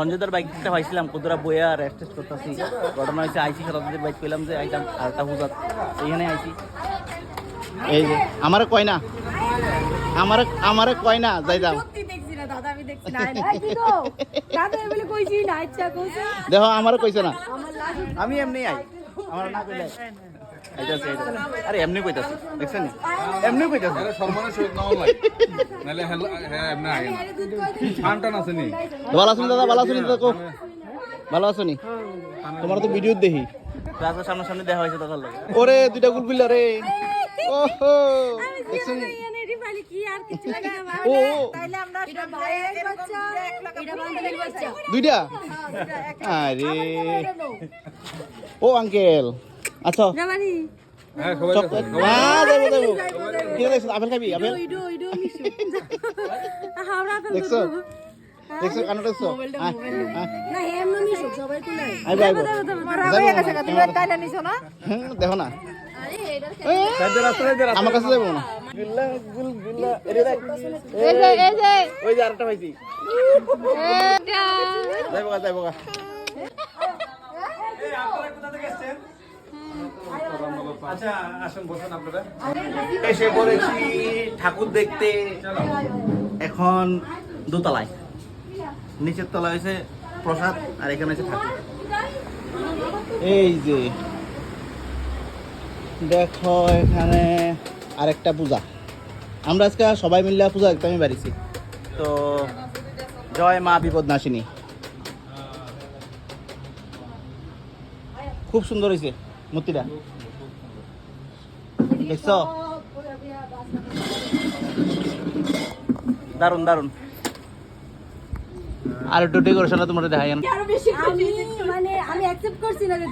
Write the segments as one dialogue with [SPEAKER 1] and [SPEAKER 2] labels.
[SPEAKER 1] সঞ্জয়দার বাইকটা পাইছিলাম কতটা বইয়া রেস্ট টেস্ট করতেছি। ঘটনা হয়েছে আইসি সারাদের বাইক পেলাম যে আইতাম আরেকটা পূজাত। এইখানে আইসি এই যে আমার কয় না? আমার আমার কয় না? যাইতাম
[SPEAKER 2] সত্যি দেখছি না দাদা আমি দেখছি না। এই কি গো? দাদা এমনি কইছি না ইচ্ছা কইছি।
[SPEAKER 1] দেখো আমার কইছে না। আমি এমনি আই। আমার না কইলে। আরে এমনি কইতাছি দেখছেন এমনি কইতাছি।
[SPEAKER 3] আরে সম্মানের সহিত নাও লাগে। নাহলে হ্যাঁ হ্যাঁ এমনি আগে না।
[SPEAKER 2] দুধ কই দিন
[SPEAKER 3] টান টান আছে নি?
[SPEAKER 1] ভালো আছেন দাদা ভালো আছেন দাদা কো ভালো আছো নি? তোমার তো ভিডিও দেখি। রাস্তার সামনে সামনে দেখা হয়েছে দাদার লাগে। ওরে দুইটা গুলবিল রে। ওহো দেখছেন দুইটা? আরে। ও আঙ্কেল। আচ্ছা
[SPEAKER 3] হ্যাঁ
[SPEAKER 1] হ্যাঁ দেখছ দেখছ দেখছ দেখছ হ্যাঁ, হ্যাঁ।
[SPEAKER 2] হয়ে
[SPEAKER 1] দেখো না আমার কাছে যাব না ওই যে আরেকটা পাইছি যাইবো যাইবো
[SPEAKER 3] আচ্ছা আসুন বসুন আপনারা।
[SPEAKER 1] এসে পড়েছি ঠাকুর দেখতে। এখন দোতলায়। নিচের তলা হয়েছে প্রসাদ আর এখানে হয়েছে ঠাকুর। এই যে দেখো এখানে আরেকটা পূজা। আমরা আজকে সবাই মিলে পূজা একদমই আমি বাড়িছি তো জয় মা বিপদ নাশিনী খুব সুন্দর হয়েছে মূর্তিটা। দেখছ? দারুণ দারুণ আর একটু ডেকোরেশন তোমার দেখাই না
[SPEAKER 2] আরও বেশি আমি মানে আমি অ্যাকসেপ্ট করছি না যে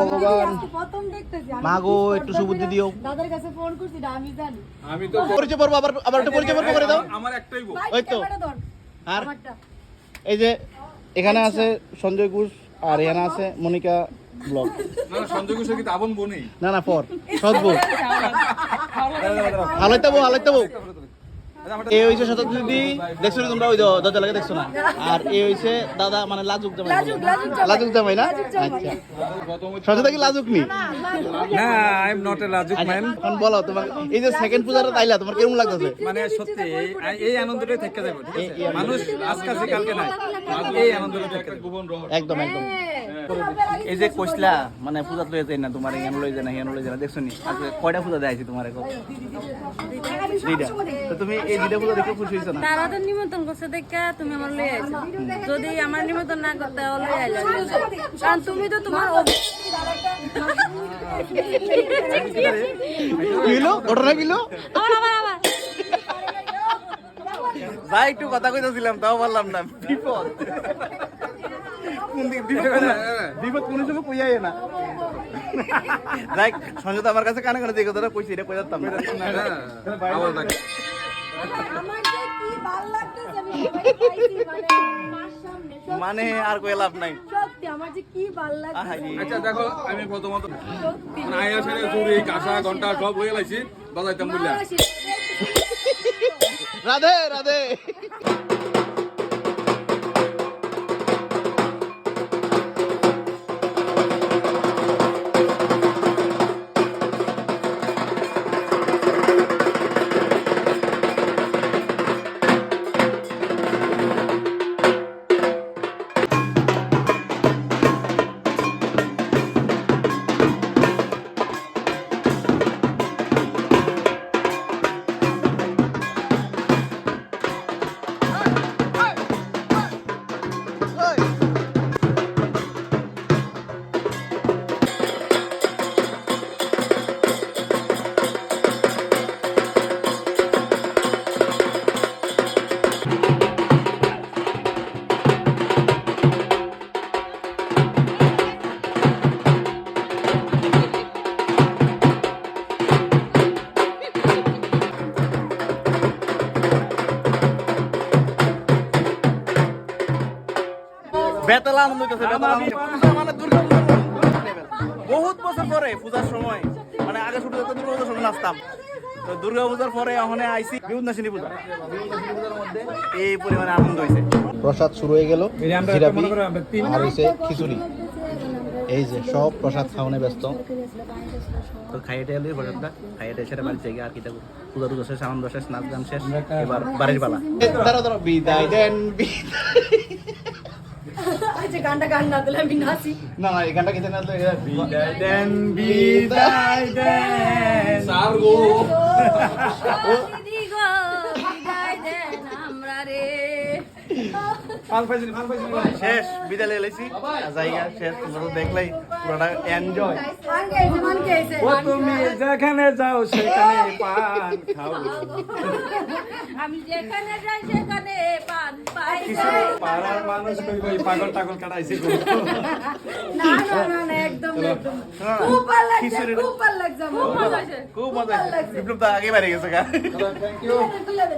[SPEAKER 1] ভগবান।
[SPEAKER 2] প্রথম দেখতেছি। আমি
[SPEAKER 1] মা গো, একটু সুবুদ্ধি দিও।
[SPEAKER 2] দাদার কাছে ফোন করছি না আমি জানি।
[SPEAKER 3] আমি তো
[SPEAKER 1] পরিচয় পর্ব আবার আবার একটু পরিচয় পর্ব করে দাও।
[SPEAKER 3] আমার একটাই বউ।
[SPEAKER 1] ওই তো। আর এই যে এখানে আছে সঞ্জয় ঘোষ আর এখানে আছে মনিকা ব্লগ।
[SPEAKER 3] না না, সঞ্জয় ঘোষের কিন্তু আপন বোন
[SPEAKER 1] না না পর। সদবো হালাইতে বউ হালাইতে বউ। এ হইছে শতাব্দী দিদি। দেখছ না তোমরা? ওই দ- দরজা লাগে দেখছ না? আর এ হইছে দাদা মানে লাজুক জামাই।
[SPEAKER 2] লাজুক, লাজুক জামাই।
[SPEAKER 1] না? আচ্ছা। সঞ্জয় কি লাজুক নি?
[SPEAKER 3] না আই এম নট এ লাজুক
[SPEAKER 1] আচ্ছা, এখন বলো তোমার এই যে সেকেন্ড পূজাটা তাইলা তোমার কেমন লাগতেছে?
[SPEAKER 3] মানে সত্যি এই এই আনন্দটাই থেকে যাবে ঠিক আছে? মানুষ আজকে কালকে নাই এই আনন্দটা থেকে
[SPEAKER 1] একদম একদম। এই যে কইসলা মানে পূজা লয়ে যায় না তোমার এখানে লয়ে যায় না এখানে লয়ে যায় না দেখছ নি? আজকে কয়টা পূজা দেখাইছি তোমার এখন? দুইটা। তো তুমি এই দুইটা পূজা দেখে খুশি হয়েছো না?
[SPEAKER 4] তারা তো নিমন্ত্রণ করছে দেখা তুমি আমার লই আইছো। যদি আমার নিমন্ত্রণ না করতে লই আইলো। কারণ তুমি তো তোমার
[SPEAKER 1] কিলো ঘটনা কিলো
[SPEAKER 4] আবার আবার আবার
[SPEAKER 1] যা একটু কথা কইতেছিলাম তাও বললাম না বিপদ। কোন দিকে বিপদ না? বিপদ কোন সময় কইয়াই না। যাই আমার কাছে কানে কানে যে কথাটা কইছি এটা কই যাতাম না
[SPEAKER 3] হ্যাঁ
[SPEAKER 2] মানে
[SPEAKER 1] মানে আর কই লাভ নাই।
[SPEAKER 2] সত্যি আমার যে কি ভালো লাগতেছে
[SPEAKER 1] আহারি
[SPEAKER 3] আচ্ছা দেখো আমি প্রথমত চুরি কাঁসা ঘণ্টা সব হয়ে লাইছি বাজাইতাম
[SPEAKER 1] রাধে রাধে। বেতালা আনন্দ হইতেছে বেতালা আনন্দ। মানে দুর্গা বহুত বছর পরে পূজার সময় মানে আগে ছোট থাকতে দুর্গা পূজার সময় নাচতাম। তো দুর্গা পূজার পরে ওখানে আইসি পূজা। পূজার মধ্যে এই পরিমাণে আনন্দ হয়েছে প্রসাদ শুরু হয়ে গেল জিলাপি আর হয়েছে খিচুড়ি। এই যে সব প্রসাদ খাওয়ানে ব্যস্ত। তো খাইয়েটে এলো প্রসাদটা খাইয়েটে সেটা বাড়ি থেকে আর কি থাকুক পূজা টুজা শেষ আনন্দ শেষ নাচ গান শেষ এবার বাড়ির পালা। দাঁড়া দাঁড়া বিদায় দেন
[SPEAKER 2] আচ্ছা গানটা গান না দিলে আমি নাচি
[SPEAKER 1] না না এই গানটা খেতে না তো বিদায় দেন বিদায় দেন
[SPEAKER 3] স্যার গো
[SPEAKER 1] শেষ বিদায় লেগেছি জায়গা শেষ তোমরা তো দেখলেই পুরোটা এনজয়
[SPEAKER 5] ও তুমি যেখানে যাও সেখানে পান খাও।
[SPEAKER 4] আমি যেখানে যাই সেখানে পান পাই
[SPEAKER 5] পাড়ার মানুষ কই কই পাগল টাগল কাটাইছে
[SPEAKER 2] না না না একদম একদম। খুব ভালো লাগছে খুব ভালো লাগছে
[SPEAKER 4] খুব মজা হয়েছে
[SPEAKER 1] খুব মজা বিপ্লব তো আগে বাড়ি গেছে গা।
[SPEAKER 2] তুলে দে।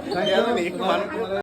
[SPEAKER 1] একটু মানুষ